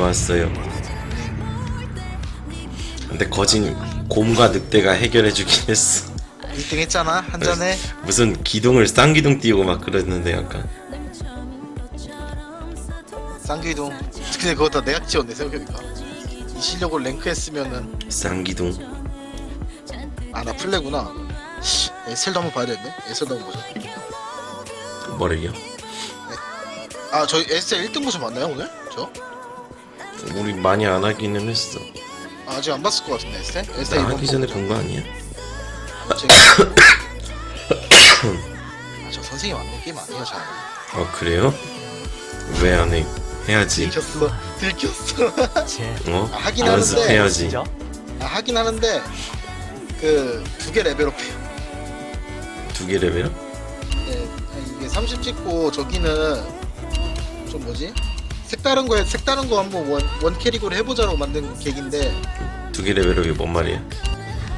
좋았어요. 근데 거진 곰과 늑대가 해결해주긴 했어. 1등 했잖아 한 잔에 무슨 기둥을 쌍기둥 띄우고 막 그랬는데 약간 쌍기둥 근데 그거 다 내가 지었네 생각해보니까 이 실력으로 랭크 했으면은 쌍기둥 아 나 플레구나 에셀도 한번 봐야 되는데 에셀도 한번 보자 뭐래요? 아 저희 에셀 1등 모습 맞나요 오늘? 저? 우리 많이 안 하기는 했어. 아, 아직 안 봤을 것 같은데 에셀? 에셀 나 이번 하기 전에. 본 거 아니야? 아, 제가- 아, 저 선생님 안내 게임 안 해요 잘어 그래요? 왜 안 해? 해야지. 들켰어 들켰어 제 어? 아, 하긴 연습해야지. 진짜? 아, 하긴 하는데 그 두 개 레벨업해요 두 개 레벨? 네, 이게 30 찍고 저기는 좀 뭐지? 색다른 거에 색다른 거 한번 원, 원 캐릭으로 해보자로 만든 계획인데 두 개 레벨업이 뭔 말이야?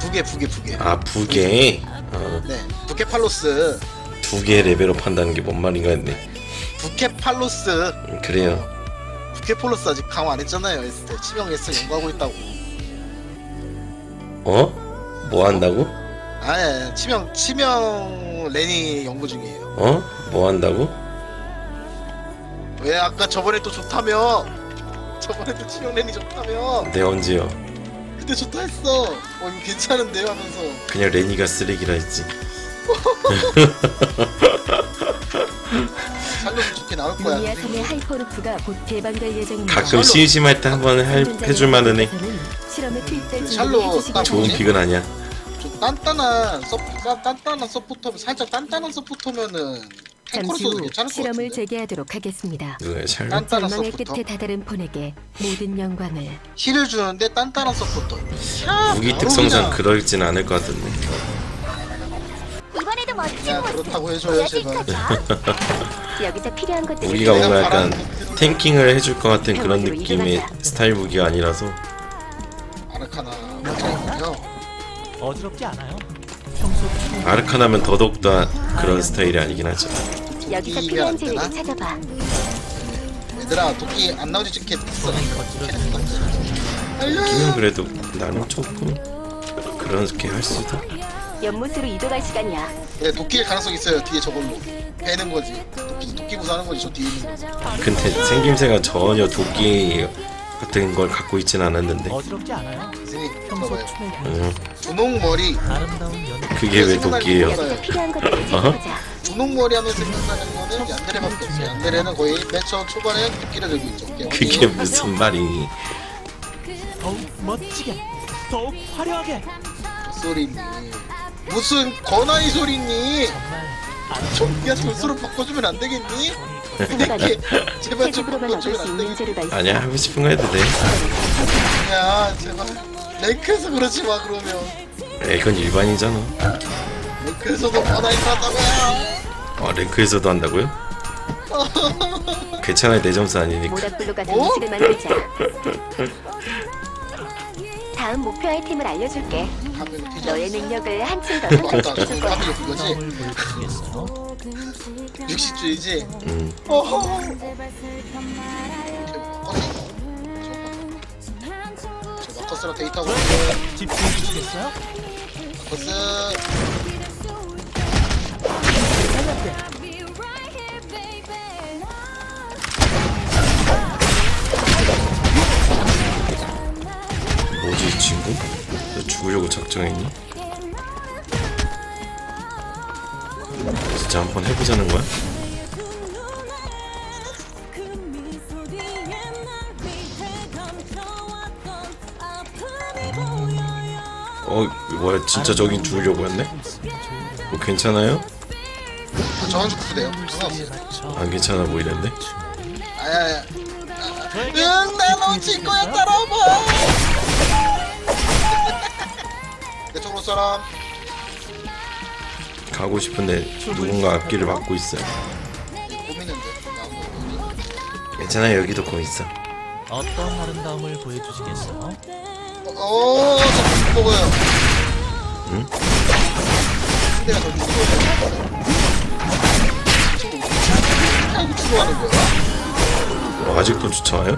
부계 부계 부계 아 부계. 어, 네 부계 팔로스 두 개 레벨업 한다는 게 뭔 말인가 했네. 부계 팔로스 음, 그래요. 부계 팔로스 아직 강화 안 했잖아요 했을 때 치명 S 연구하고 있다고 어? 뭐 한다고? 아예 치명 치명 레니 연구 중이에요 어? 뭐 한다고? 왜 아까 저번에 또 좋다며 저번에 또 치명 레니 좋다며 내 언제요? 그때 좋다 했어 어 이거 괜찮은데요 하면서 그냥 레니가 쓰레기라 했지. 살려면 좋게 나올 거야 루미아섬의 하이퍼루프가 곧 개방될 예정입니다. 가끔 심심할 때 한번 할 해줄 만은 해. 실험에 투입될 샬롯 준비를 해주시기 딱 좋은? 픽은 아니야. 좀 단단한 서포 단- 단단한 서포터 살짝 단단한 서포터면은 잠시 후 실험을 재개하도록 하겠습니다. 절망의 서포터 끝에 다다른 폰에게 모든 영광을 힐을 주는데 단단한 서포터 무기 바로 특성상 그냥 그러진 않을 것 같은데. 이번에도 멋진 그냥 모습 그렇다고 해줘요 제발? 여기서 필요한 것들을 우리가 내가 뭔가 약간 바라는 그 탱킹을 해줄 것 같은 그런 느낌의. 스타일 무기가 아니라서 아르카나 어지럽지 않아요? 평소 아르카나면 더더욱 더 그런 스타일이 아니긴 하죠. 여기서 필요한 안 되나? 재료를 찾아봐. 얘들아 도끼 안 나오지 찍게 됐어 끼면 그래도 나는 조금 그렇게 할 수도. 연못으로 이동할 시간이야. 네, 도끼일 가능성 있어요 뒤에 저걸로 빼는 거지 도끼 도끼 구사하는 거지 저 뒤에 있는 거 근데 생김새가 전혀 도끼 같은 걸 갖고 있진 않았는데. 어지럽지 않아요? 선생님 평소 봐봐요 춤에 음, 분홍 머리 아름다운 연 그게 왜 도끼예요? 여기서 필요한 것들을 어허. 찾아보자. 분홍 머리 하면 생각나는 거는 얀데레밖에 없어요 얀데레는 거의 맨 처음 초반에 도끼를 들고 있죠 그게. 무슨 말이니? 더욱 멋지게 더욱 화려하게 소리니 무슨 권하이 소리니 정말 좀야 점수로 바꿔주면 안 되겠니? 이렇게 제발 좀 바꿔주면 수안 되겠니? 아니야 하고 싶은 거 해도 돼. 야 제발 랭크에서 그러지 마 그러면 야, 이건 일반이잖아. 랭크에서도 권하이 하다고요 아 랭크에서도 한다고요? 괜찮아요 내 점수 아니니까. 모닥불로 같은 어? 음식을 만들자. 다음 목표 아이템을 알려줄게. 하면 되지 너의 않았어? 능력을 한층 더 맞다 성장시켜줄 저거 거야. 하면 그거지 아름다움을 보여주시겠어요? 육식주의지 음, 어허 저 마커스랑 데이트하고 있는데 집중해 주시겠어요? 마커스 뭐지 이 친구? 너 죽으려고 작정했니? 진짜 한번 해보자는 거야? 어 뭐야 진짜 저긴 죽으려고 했네? 뭐 괜찮아요? 저한 주도 돼요 상관없어요 안 괜찮아 보이는데? 아야야 응나 놓칠 거야 따라와봐 내 쪽으로 사람 가고 싶은데 누군가 앞길을 막고 있어요 고민인데 괜찮아 여기도 거 있어 어떤 아름다움을 보여주시겠어요? 어, 저 먹어요. 응? 내가 더 죽어요. 가는 거야. 어, 아직도 쫓아와요?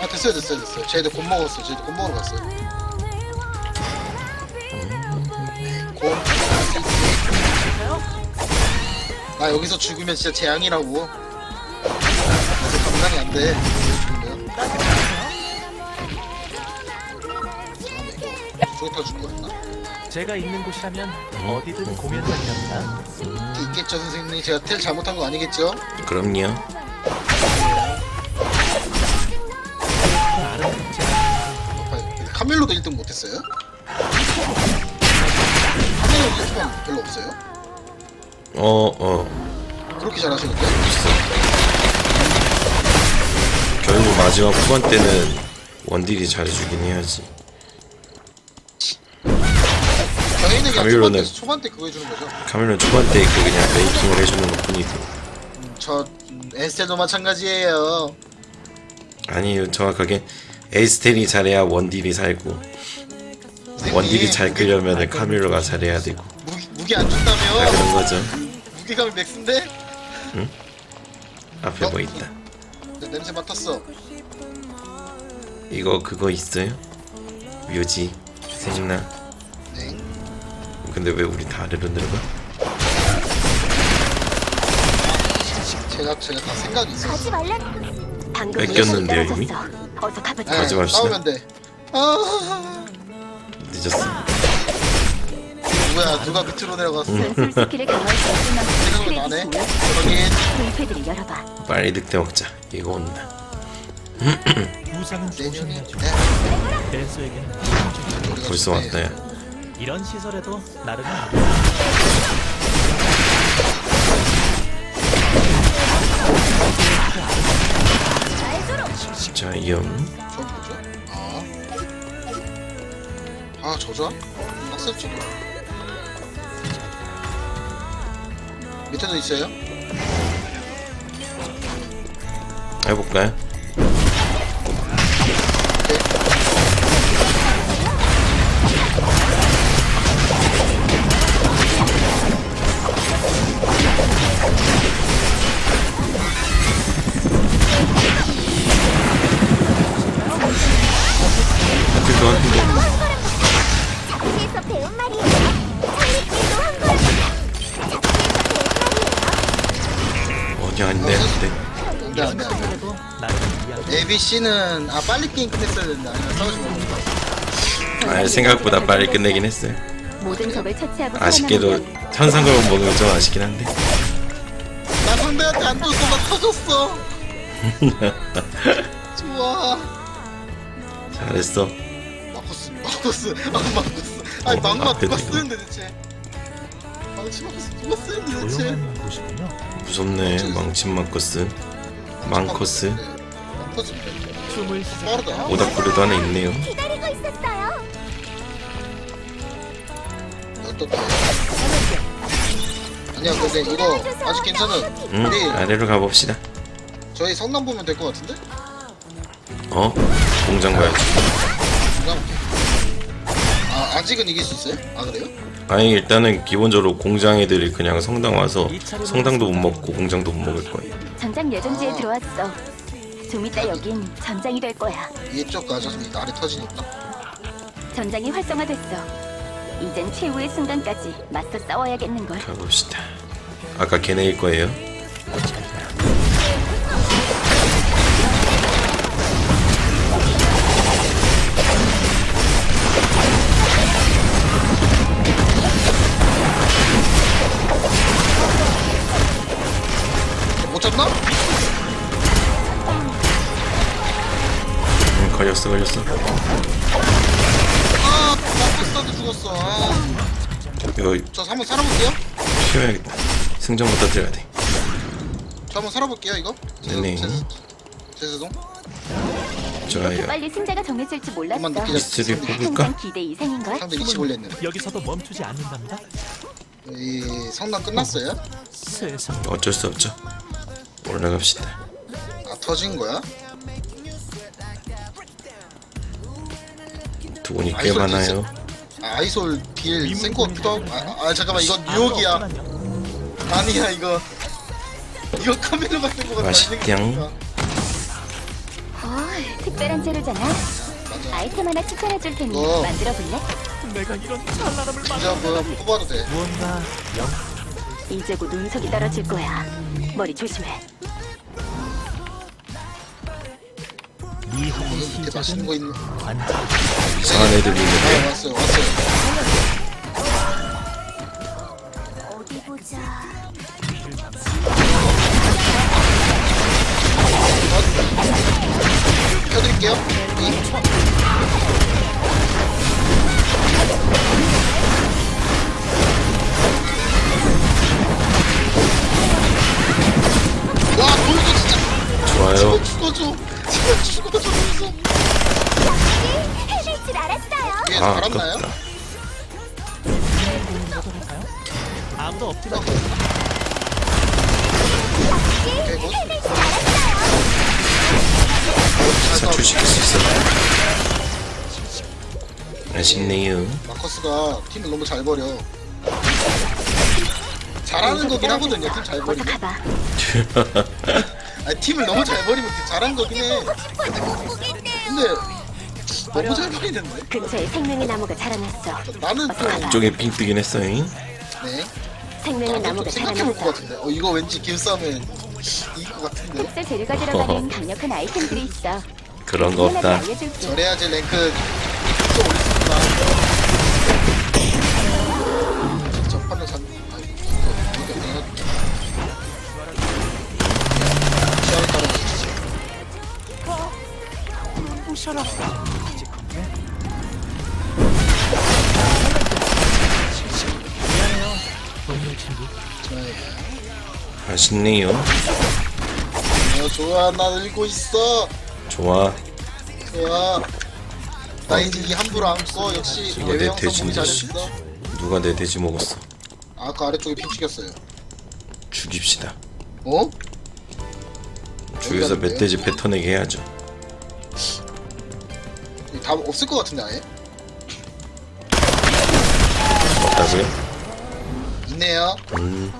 아 됐어요 됐어요 됐어요 쟤들 곧 먹었어 쟤들 곧 먹으러 갔어요 곰나 여기서 죽으면 진짜 재앙이라고 그래서 감당이 안돼 저기다 줄 거였나? 제가 있는 곳이라면 어디든 공연장이랍니다. 있겠죠 선생님 제가 텔 잘못한 거 아니겠죠? 그럼요. 아름답지 않은 아빠, 카멜로도 1등 못했어요? 카멜로 1등은 별로 없어요? 어, 어. 그렇게 잘하시는데? 결국 마지막 후반 때는 원딜이 잘해주긴 해야지. 저희는 그냥 초반 때, 초반 때 그거 해주는 거죠 카멜론 초반 때그 그냥 메이킹을 해주는 것 뿐이고. 음, 저 음, 에스텔도 마찬가지예요 아니요, 정확하게 에스텔이 잘해야 원딜이 살고 원딜이 잘 끌려면 카멜로가 잘해야 되고 무기, 무기 안 다 준다며 그런 거죠. 무기감이 맥스인데? 앞에 뭐 있다. 내 냄새 맡았어 이거 그거 있어요? 묘지 생나. 네 근데 왜 우리 다 아래로 내려가? 제가 제가 다 생각이 있어요 가지 말라. 방금 뺏겼는데요, 떨어졌어. 이미? 어서 가보자. 네, 가지 맙시다. 싸우면 돼 아, 늦었어. 누구야 누가 밑으로 내려갔어 전술 스킬을 강화할 수 없을 만큼 생각은 안 해? 크레딧 열어봐. 빨리 늑대 먹자. 이거 온다. 부상은 내년이 조심해야죠. 네 댄서에게는 우선적이죠. 우리가 벌써. 왔다 야. 이런 시설에도 나름은 자, 이염. 저 뭐죠? 아. 아, 저자? 낯설지. 밑에도 있어요? 해볼까요? 말이에요. 살리기도 한 거예요. 어디 아닌데, 안돼. 안 돼, 안 돼, 안 돼. 시설에도 나름은 이해하죠. ABC는, 아, 빨리 게임 끝냈어야 된다. 아니면 싸우지. 아, 생각보다 빨리 끝내긴 했어요. 모든 적을 처치하고 아쉽게도 살아남으면 현상금을 먹으면 좀 아쉽긴 한데. 나 상대한테 안 줬어, 나 터졌어. 좋아. 잘했어. 마커스, 마커스, 아, 마커스. 아니, 어, 막마 앞에 누가. 쓰는데 대체? 망치 마커스 누가 쓰는데 대체? 곳이군요. 무섭네. 망친 마커스. 망커스. 망커스. 춤을 시작할까요? 빠르다. 오다쿠르도 하나 있네요. 기다리고 있었어요. 어떻게? 아니야, 근데 이거 아직 괜찮아. 응, 우리 아래로 가봅시다. 저희 성남 보면 될 것 같은데? 어? 공장 가야지. 아 아직은 이길 수 있어요? 아 그래요? 아니, 일단은 기본적으로 공장 애들이 그냥 성당 와서 성당도 못 먹고 공장도 못 먹을 거예요. 전장 예정지에 아. 들어왔어. 좀 이따 여긴 전장이 될 거야. 이쪽 가져서 아래 터지니까. 전장이 활성화됐어. 이젠 최후의 순간까지 맞서 싸워야겠는 걸. 가봅시다. 아까 걔네일 거예요. 걸렸어, 걸렸어. 아 마커스한테 죽었어. 아, 이거 저 한번 살아볼게요. 쉬어야겠다. 승전부터 드려야 돼. 저 한번 살아볼게요 이거. 네네. 제세동. 좋아요. 빨리 승자가 정해질지 몰랐어. 그만 느끼자. 미스트리 뽑을까? 항상 기대 이상인걸. 상대 위치 올렸네. 여기서도 멈추지 않는답니다. 이 성남 끝났어요? 세상 어쩔 수 없죠. 올라갑시다. 아 터진 거야? 돈이 꽤 아이솔 많아요. 아, 아이솔 빌 센코 같기도 하고. 아, 아 잠깐만 이건 아, 뉴욕이야. 없구만요. 아니야 이거. 이거 카메라 같은 거 같아. 맛있냥. 어, 특별한 재료잖아. 아이템 하나 추천해 줄 테니 어. 만들어 볼래? 내가 이런 찬란함을 진짜 한번. 뽑아도 돼 이제 곧 운석이 떨어질 거야. 머리 조심해. 밑에 맛있는 거. 이상한 애들이 있는데 아 왔어요 왔어요 어디 보자. 켜드릴게요 이. 아 살았나요? 아깝다 아무도 없지만. 잘 싸워. 사출시킬 수 있어 아쉽네요 마커스가 팀을 너무 잘 버려 잘하는 거긴 하거든요 팀 잘 어서 버리면 가봐. 아니 팀을 너무 잘 버리면 잘하는 거긴 해 근데 너무 잘 버리는데? 근처에 생명의 나무가 자라났어. 나는 좀 쪽에 핑 뜨긴 했어요 네. 생명의 나무가 좀 생각해볼 것 자라났어. 같은데. 어 이거 왠지 기싸움에 이길 것 같은데. 특수 재료가 들어가는 강력한 아이템들이 있어. 그런 거 없다. 알려줄게. 저래야지 랭크 좀 올렸습니다. 첫 판을 산 아이고 이거 내가 맛있네요. 어 좋아 나 늘고 있어. 좋아. 좋아. 나 이제 이 함부로 안고 역시 이거 내 씨. 잘했어. 누가 내 돼지 먹었어? 아까 아래쪽에 핑 찍혔어요. 죽입시다. 어? 죽여서 멧돼지 뱉어내게 해야죠. 다 없을 것 같은데 아예? 없다고요? 있네요. 음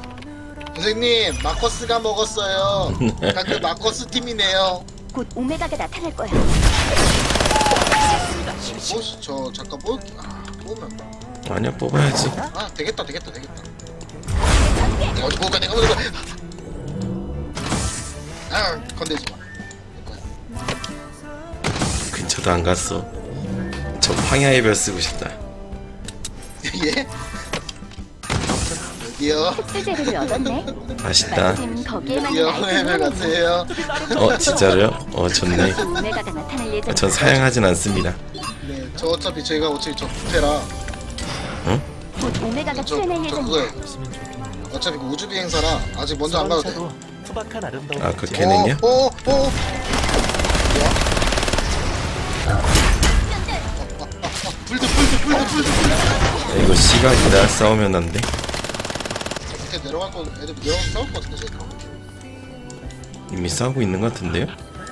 선생님 마커스가 먹었어요. 그 마커스 팀이네요. 곧 오메가가 나타날 거야. 어? 저 잠깐 뽑.. 아 뽑으면 아니야 뽑아야지. 아 되겠다 되겠다 되겠다. 내가 어디 볼까 내가 어디 볼까 아 건들지 마. 근처도 안 갔어. 저 황야의 별 쓰고 싶다. 예? 여기요 특수 재료를 얻었네. 맛있다 마침 거기에만 여기요 있는 해외 아이템이 가세요 어 진짜로요? 어 좋네 곧 오메가가 나타날 예정이야. 전 사양하진 않습니다 네 저 어차피 제가 어차피 저 부패라 곧 오메가가 저, 출연할 저 좋겠네요. 어차피 그 우주 비행사라 아직 먼저 안 가도 돼 서로 투박한 아름다움. 아, 그 걔는요? 어, 어, 어. 불드 불드 불드 불드 불드 야, 이거 시각이다 싸우면 안돼 밑에 내려갈 거 애들 내려가서 싸울 것 같은데 쟤 이미 싸우고 있는 것 같은데요?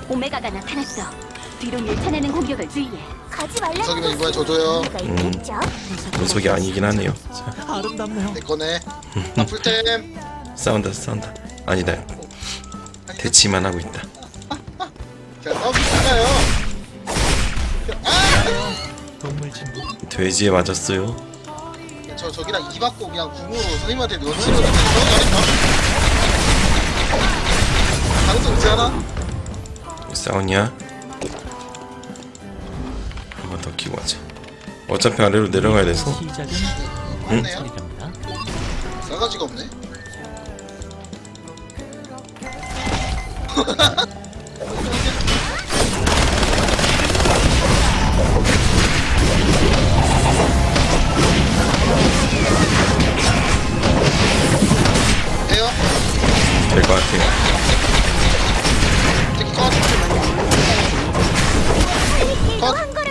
오메가가 나타났어. 뒤로 밀쳐내는 공격을 주의해. 가지 말라. 분석이면 이번에 줘줘요 음. 녀석이 아니긴 하네요 자, 아름답네요. 내 거네 나 풀템 싸운다 싸운다 아니다 대치만 하고 있다 그냥 싸우기 싫어요 동물 친구. 돼지에 맞았어요 저 저기랑 이 받고 그냥 궁으로 선생님한테 넣는 거 가능성 있지 않아? 싸우냐? 한 번 더 키고 가자 어차피 아래로 내려가야 돼서 관찰이랍니다. 싸가지가 없네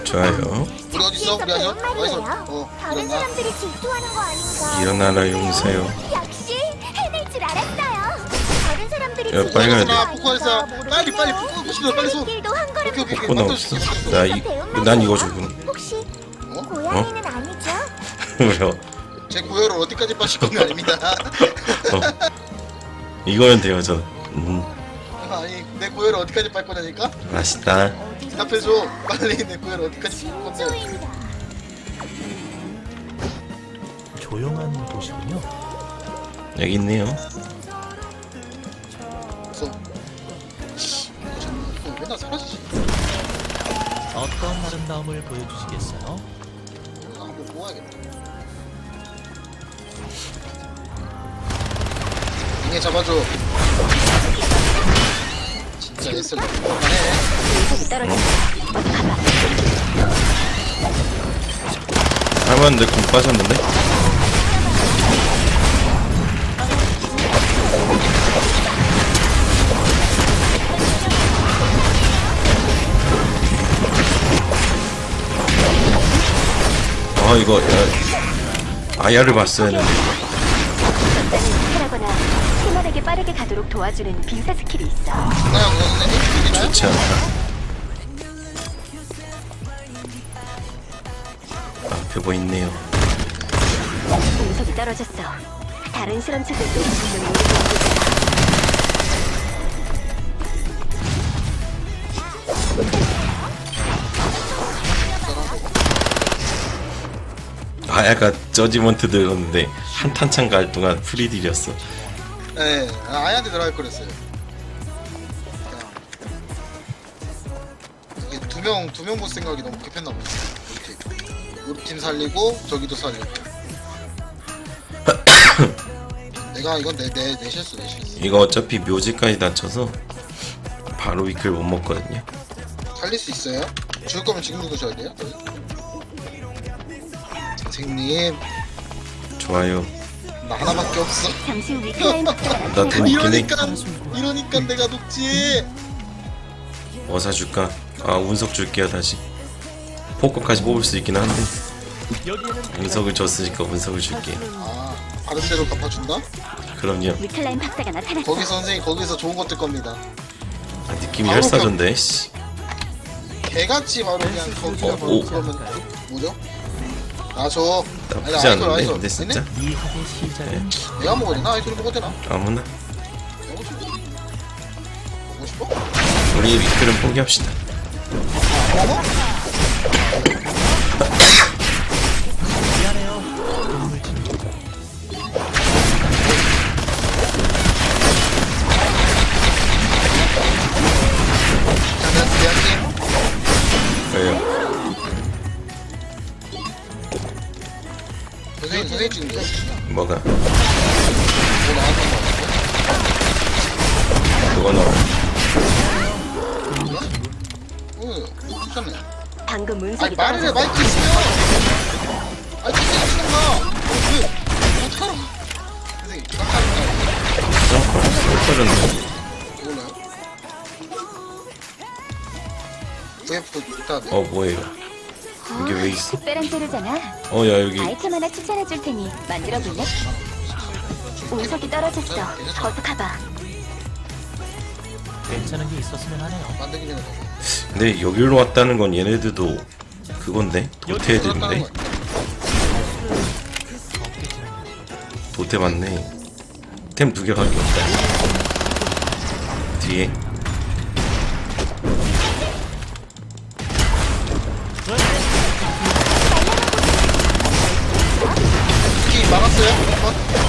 좋아요 우리 어딨어? 우리 아니야? 어디서? 어 다른 일어나 사람들이 질투하는 거 아닌가? 일어나라 용사요 역시 해낼 줄 알았어요. 다른 사람들이 야, 빨리 가야 돼. 나 빨리 빨리 싶어 빨리 손 길도 한 걸음 오케이 오케이 오케이 포코는 만들어줄게, 없어 만들어줄게. 나 이, 난 이거 혹시 어? 고양이는 아니죠? 왜요? 제 고열을 어디까지 빠질 건 아닙니다 어. 이거면 돼요 저 음, 아니 내 고열을 어디까지 빨 거냐니까? 맛있다. 답해줘 빨리 내 고열 어디까지 볼 건데 조용한 곳이군요. 여기 있네요. 그래서 어, 맨날 사라지지 어떤 아름다움을 보여주시겠어요? 한번 모아야겠다 등에 잡아줘 할머니들 공 빠졌는데? 아 이거 야, 아야를 봤어야 했는데 팀원에게 빠르게 가도록 도와주는 빙사 스킬이 있어. 나야? 좋지 않다 앞에 뭐 있네요 운석이 떨어졌어. 다른 실험체들도 분명히 우리 도와주잖아. 아야가 저지먼트 들었는데 한탄창 갈 동안 프리딜이었어 네, 아, 아이한테 들어갈 거랬어요. 이게 두 명, 두명볼 생각이 너무 급했나 보네. 우리 팀. 우리 팀 살리고, 저기도 살리고. 내가 이건 내, 내, 내 실수, 내 실수. 이거 어차피 묘지까지 다쳐서 바로 위클 못 먹거든요 살릴 수 있어요? 죽을 거면 지금 죽으셔야 돼요? 선생님, 좋아요 나 하나밖에 없어. 잠시 후 위클라인 박사가 나 나타나. 돈 있긴 해 이러니까, 이러니까 내가 녹지. 뭐 사줄까? 아 운석 줄게요 다시 포커까지 뽑을 수 있긴 한데 운석을 줬으니까 운석을 줄게 아, 다른 데로 갚아준다? 그럼요 위클라인 박사가 나타났어. 거기서 선생님, 거기서 좋은 것들 겁니다. 아, 느낌이 혈사전데 씨. 개같이 바로 그냥 거기서 어, 바로 오. 그러면 뭐죠? 아저 나쁘지 않은데 근데 진짜 이 학의 시작은 내가 먹어야 되나? 아이돌이 먹어도 되나? 아무나 먹고 싶어? 먹고 싶어? 우리 위클은 포기합시다 먹어? 선생님 선생님 지금 뭐 뭐가? 응 괜찮네 방금 아니 운석이 말을 해 떨어졌어. 마이크 있으면 아니 진짜 미친가 왜 어떡하라 선생님 깜짝이야 점퍼 몰라요? VF 이따 내어 뭐예요? 이게 왜 있어? 특별한 재료잖아. 어 야 여기 아이템 하나 추천해 줄 테니 만들어 볼래? 운석이 떨어졌어. 어서 가봐. 괜찮은 게 있었으면 하네요. 만들기 전에 근데 여기로 왔다는 건 얘네들도 그건데 도태 애들인데 거야. 도태 맞네 템 두 개 밖에 없다 뒤에 키 막았어요? 한 번?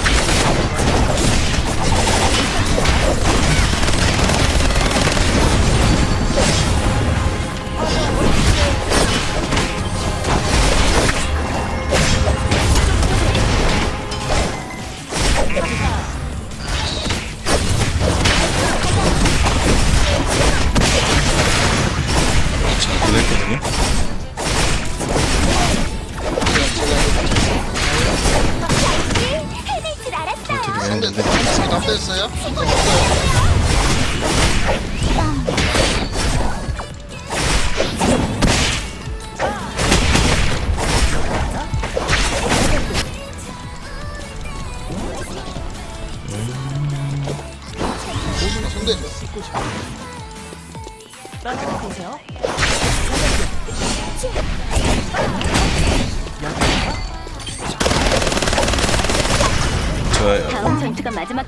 남자였어요?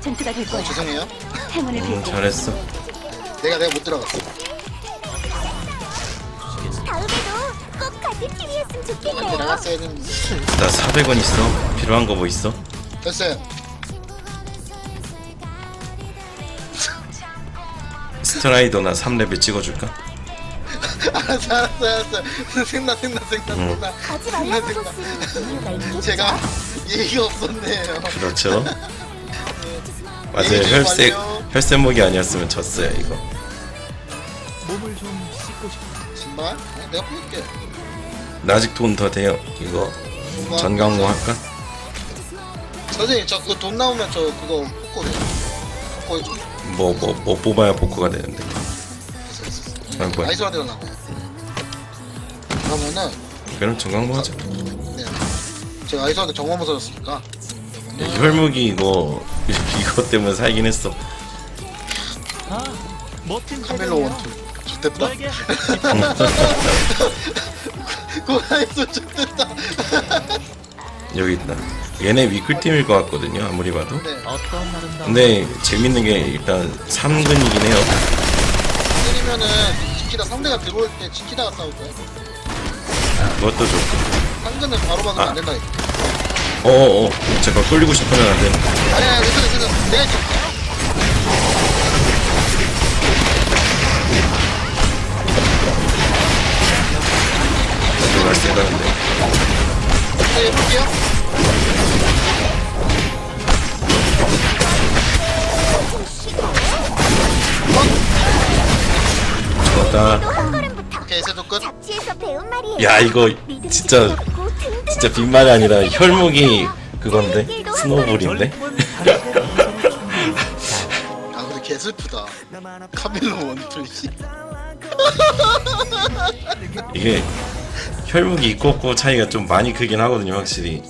전투가 될 거야. 어, 죄송해요. 행운을 빌게. 음, 잘했어. 내가 내가 못 들어갔어. 다음에도 꼭 같은 팀이었으면 좋겠네요. 나갔어야 했는데 나 400원 있어. 필요한 거 뭐 있어? 됐어요. 스트라이더 나 3레벨 찍어줄까? 알았어 알았어 알았어. 생나 생나 생나 음. 생나. 가지 생각- 제가 얘기 없었네요. 그렇죠. 맞아요. 좀 혈색. 혈색목이 아니었으면 졌어요 이거. 몸을 좀 씻고 싶어. 신발? 아니, 내가 뽑을게. 나 아직 돈 더 돼요 이거. 전광모 할까? 선생님 저 그거 돈 나오면 저 그거 뽑고 돼요. 뽑고 해줘. 뭐뭐 뭐 뽑아야 복구가 되는데. 아 뭐야. 아이스라드 나고 그러면은 그럼 전광모 하자 네. 제가 아이스라드 정화모 사줬으니까. 야, 혈목이 이거 이것 때문에 살긴 했어. 아, 멋진 카멜로. 원투. 좋됐다. 고라이스 좋됐다. 여기 있다. 얘네 위클팀일 것 같거든요 아무리 봐도. 네. 어떤 아름다운 근데 재밌는 게 일단 3근이긴 해요. 때리면은 지키다 상대가 들어올 때 지키다가 싸울 거야. 그것도 좋고. 상근은 바로 박으면 안 된다니까 어어어. 잠깐 끌리고 싶으면 안 되는 아니 아니 괜찮아 괜찮아. 내가 들어갈 생각인데 네 해볼게요. 오케이 세도 끝. 잡지에서 배운 말이에요. 야 이거 진짜 진짜 빈말이 아니라 혈목이 그건데? 스노볼인데? 좀아 근데 개 슬프다. 카멜로 원툴 씨. 이게 혈목이 있고 없고 차이가 좀 많이 크긴 하거든요 확실히